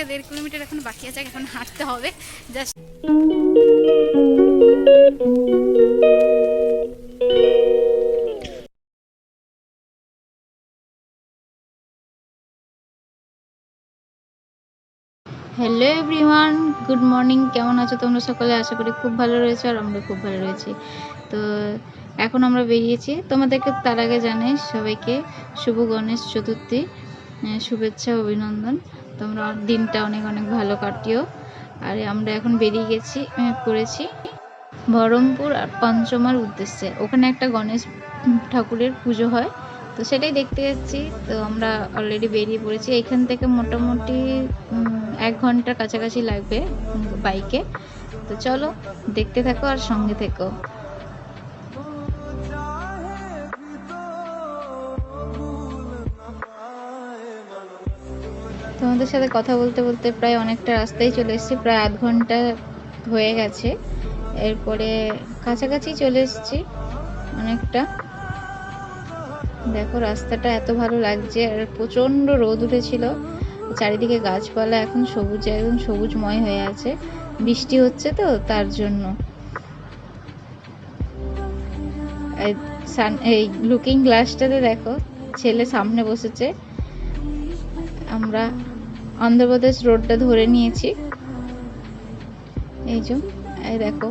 থেকে দেড় কিলোমিটার এখন বাকি আছে, এখন হাঁটতে হবে। Just hello everyone good morning কেমন আছো তোমরা সকলে? আশা করি খুব ভালো রয়েছে আর আমরা খুব ভালো রয়েছি। তো এখন আমরা বেরিয়েছি। তোমাদেরকে তার আগে জানাই সবাইকে শুভ গণেশ চতুর্থী শুভেচ্ছা, অভিনন্দন। তোমরা দিনটা অনেক অনেক ভালো কাটিও। আর আমরা এখন বেরিয়ে গেছি পড়েছি বহরমপুর আর পঞ্চমার উদ্দেশ্যে। ওখানে একটা গণেশ ঠাকুরের পুজো হয়। তো সেটাই দেখতে যাচ্ছি। তো আমরা অলরেডি বেরিয়ে পড়েছি। এখান থেকে মোটামুটি এক ঘণ্টার কাছাকাছি লাগবে বাইকে। তো চলো, দেখতে থাকো আর সঙ্গে থেকো। তোমাদের সাথে কথা বলতে বলতে প্রায় অনেকটা রাস্তায় চলে এসেছি, প্রায় আধ ঘণ্টা হয়ে গেছে। এরপরে কাছাকাছি চলে এসেছি অনেকটা। দেখো রাস্তাটা এত ভালো লাগছে, আর প্রচণ্ড রোদ উঠেছিল। চারিদিকে গাছপালা এখন সবুজ, একদম সবুজময় হয়ে আছে। বৃষ্টি হচ্ছে তো তার জন্য। এই লুকিং গ্লাসটাতে দেখো, ছেলে সামনে বসেছে। আমরা অন্ধ্রপ্রদেশ রোডটা ধরে নিয়েছি। এই যে, এই দেখো।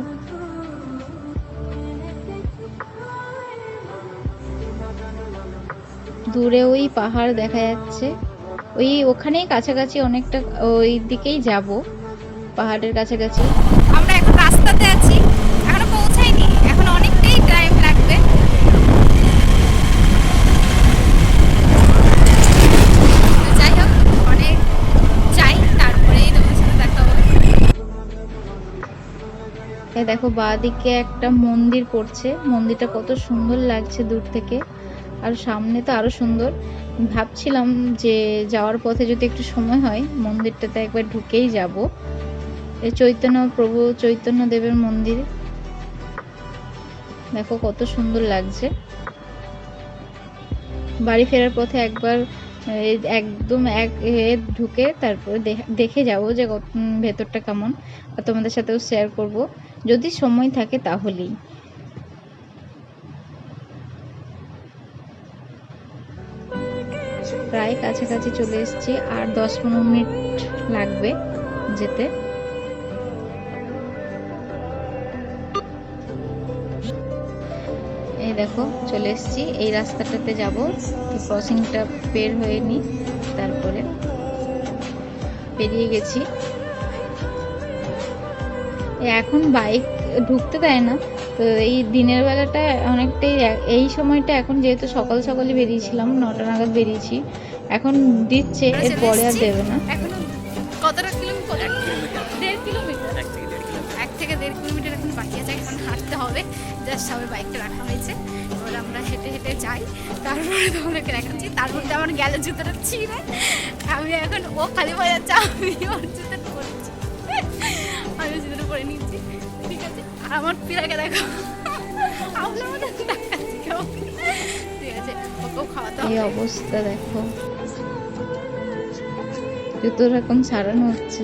দূরে ওই পাহাড় দেখা যাচ্ছে। ওই ওখানেই কাছাকাছি অনেকটা, ওই দিকেই যাব, পাহাড়ের কাছাকাছি। আমরা এখন রাস্তাতে আছি। এই দেখো বাঁদিকে একটা মন্দির পড়ছে। মন্দিরটা কত সুন্দর লাগছে দূর থেকে। আর সামনে তো আরও সুন্দর। ভাবছিলাম যে যাওয়ার পথে যদি একটু সময় হয়, মন্দিরটাতে একবার ঢুকেই যাব। এই চৈতন্য প্রভু চৈতন্য দেবের মন্দির। দেখো কত সুন্দর লাগছে। বাড়ি ফেরার পথে একবার একদম এক ঢুকে তারপরে দেখে যাব যে ভেতরটা কেমন। আর তোমাদের সাথেও শেয়ার করব। যদি সময় থাকে তাহলেই। প্রায় কাছাকাছি চলে এসেছি, আর দশ পনেরো মিনিট লাগবে যেতে। এই দেখো, চলে এসেছি। এই রাস্তাটাতে যাব ক্রসিংটা বের হয়ে নি তারপরে পেরিয়ে গেছি। এখন বাইক ঢুকতে দেয় না। তো এই দিনের বেলাটা অনেকটাই এই সময়টা এখন যেহেতু সকাল সকালে বেরিয়েছিলাম নটা নাগাদ বেরিয়েছি এখন দিচ্ছে আমরা এর পরে আর দেবে না। এখনও কতটা কিলোমিটার? দেড় কিলোমিটার? এক থেকে দেড় কিলোমিটার। এখন বাকি আছে এখন হাঁটতে হবে। জাস্ট সবাই বাইকটা রাখা হয়েছে। এবার আমরা হেঁটে হেঁটে যাই। তারপরে তোমাদেরকে দেখাচ্ছি। তার মধ্যে আমার গেলে জুতোটা ছিঁড়ে। আমি এখন ও খালি যাচ্ছে আমি ওর জুতোটা ওর নিচ্ছি। ঠিক আছে? আর আমার পিলাকে দেখো। আমার ঠিক আছে, ওকেও খাওয়াতে এই অবস্থা দেখো। যত রকম সারানো হচ্ছে।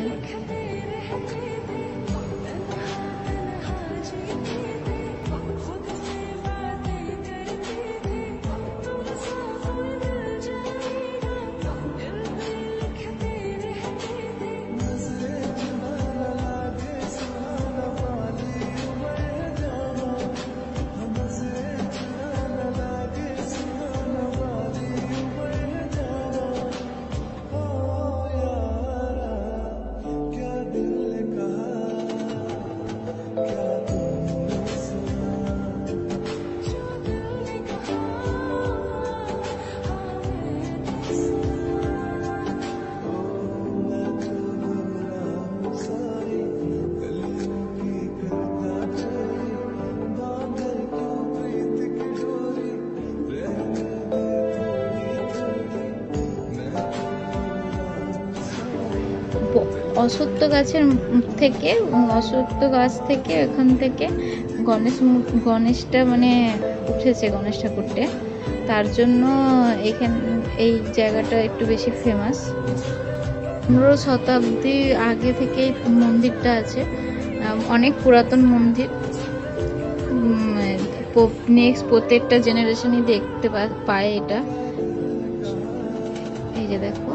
অশ্বত্থ গাছের থেকে অশ্বত্থ গাছ থেকে এখান থেকে গণেশ গণেশটা মানে উঠেছে গণেশ ঠাকুরটা। তার জন্য এখান, এই জায়গাটা একটু বেশি ফেমাস পনেরো শতাব্দী আগে থেকে মন্দিরটা আছে। অনেক পুরাতন মন্দির। নেক্সট প্রত্যেকটা জেনারেশনই দেখতে পায় এটা। এই যে দেখো।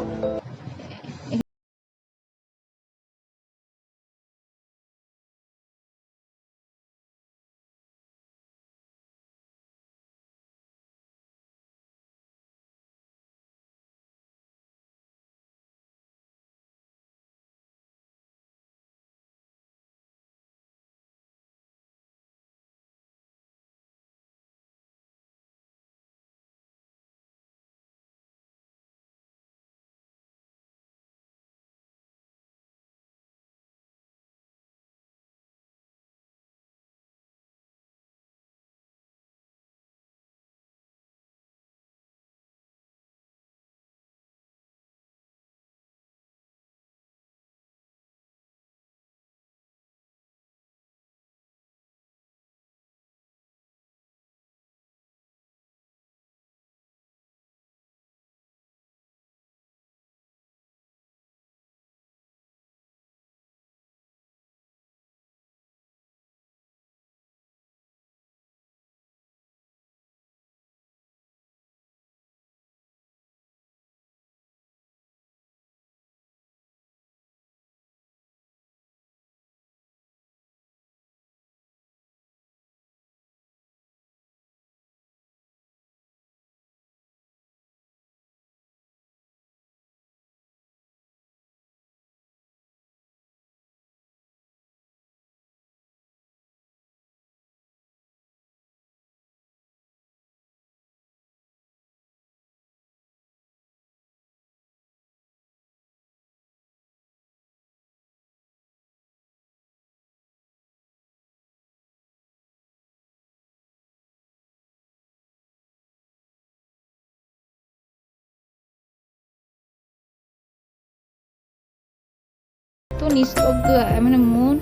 নিস্তব্ধ মানে মন,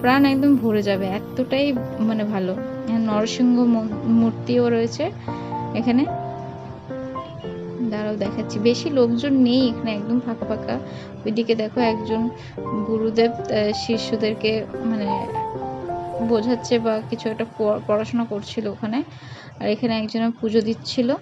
প্রাণ একদম ভরে যাবে, এতটাই মানে ভালো। নরসিংহ মূর্তিও রয়েছে এখানে। দাঁড়াও দেখাচ্ছি। বেশি লোকজন নেই এখানে, একদম ফাঁকা ফাঁকা। ওইদিকে দেখো একজন গুরুদেব শিষ্যদেরকে মানে বোঝাচ্ছে বা কিছু একটা পড়- পড়াশোনা করছিল ওখানে। আর এখানে একজন পুজো দিচ্ছিল।